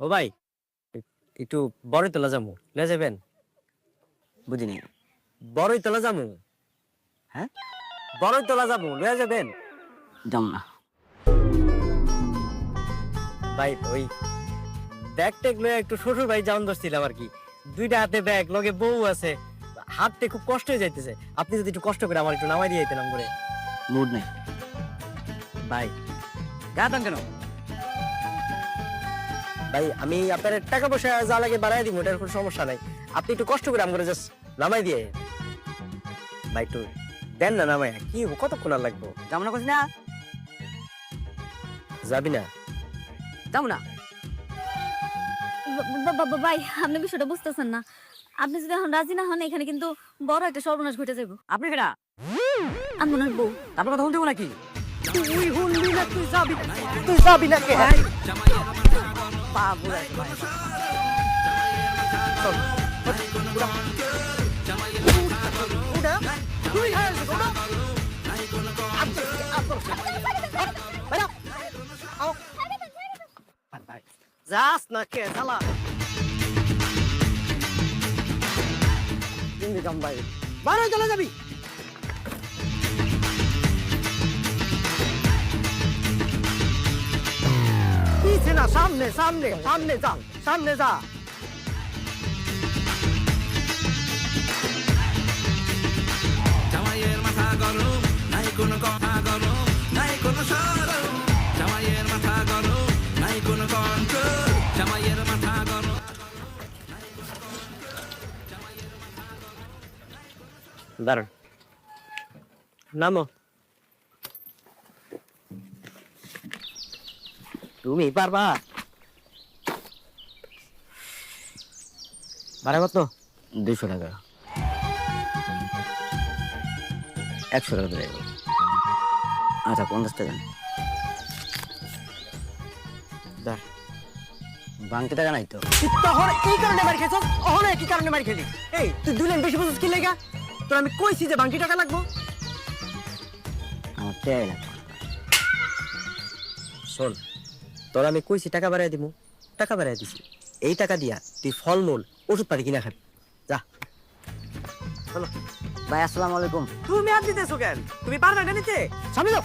ও ভাই একটু বড়ই তোলা যাব লে যাবেন? বুঝিনি। বড়ই তোলা যাব হ্যাঁ? বড়ই তোলা যাব লয়ে যাবেন? যাম না। ভাই ওই ব্যাগ ট্যাগ লয়ে একটু শ্বশুর ভাই যাওয়ান দোষছিলাম আর কি। দুইটা হাতে ব্যাগ লগে বউ আছে। হাঁটতে খুব কষ্ট হয়ে যাইতেছে। আপনি যদি একটু কষ্ট করে আমার একটু নামাই দিয়ে দিতেন করে মুড নেই। ভাই গা টান কেন? ভাই আমি আপনার টাকা পয়সা যা লাগে বাড়াই দিব ওটার কোনো সমস্যা নাই। আপনি একটু কষ্ট করে আমার জাস্ট নামাই দিয়ে। ভাই একটু দেন না নামাই কি কতক্ষণ আর লাগবো? যাম না করছি না? যাবি না? যাম না। ভাই আপনি বিষয়টা বুঝতেছেন না। আপনি যদি এখন রাজি না হন এখানে কিন্তু বড় একটা সর্বনাশ ঘটে যাব আপনি আমি ওনার বউ। তারপর কথা বলতে নাকি? তুই শুনবি না তুই যাবি তুই যাবি না কে? পা ভাই যাস না কে ভাই। বারো চলে যাবি। সামনে সামনে সামনে যা সামনে যা জামাইয়ের মাথা গরম নাই কোনো কথা গরম নাই কোনো সরম জামাইয়ের মাথা গরম নাই কোনো কন্ট্রোল জামাইয়ের মাথা গরম দারুণ নামো তুমি পারবা। ভাড়া কত? দুইশো টাকা। একশো টাকা ধরে আচ্ছা পঞ্চাশ টাকা। দার বাংকে টাকা নাই তো। তখন এই কারণে মারি খেয়েছ অহনে কি কারণে মারি খেলি এই তুই দুই লাইন বেশি বুঝছিস কি লেগা? তোর আমি কইছি যে বাঙ্কি টাকা লাগবো। আমার টাই লাগবে শোন তোর আমি কইছি টাকা বাড়াই দিমু। টাকা বাড়াই দিছি। এই টাকা দিয়া তুই ফলমূল ওষুধ পাতি কিনা খাবি। যা। চলো। ভাই আসসালামু আলাইকুম। তুমি আর দিতেছো কেন? তুমি পারবে না নিতে? সামনে যাও।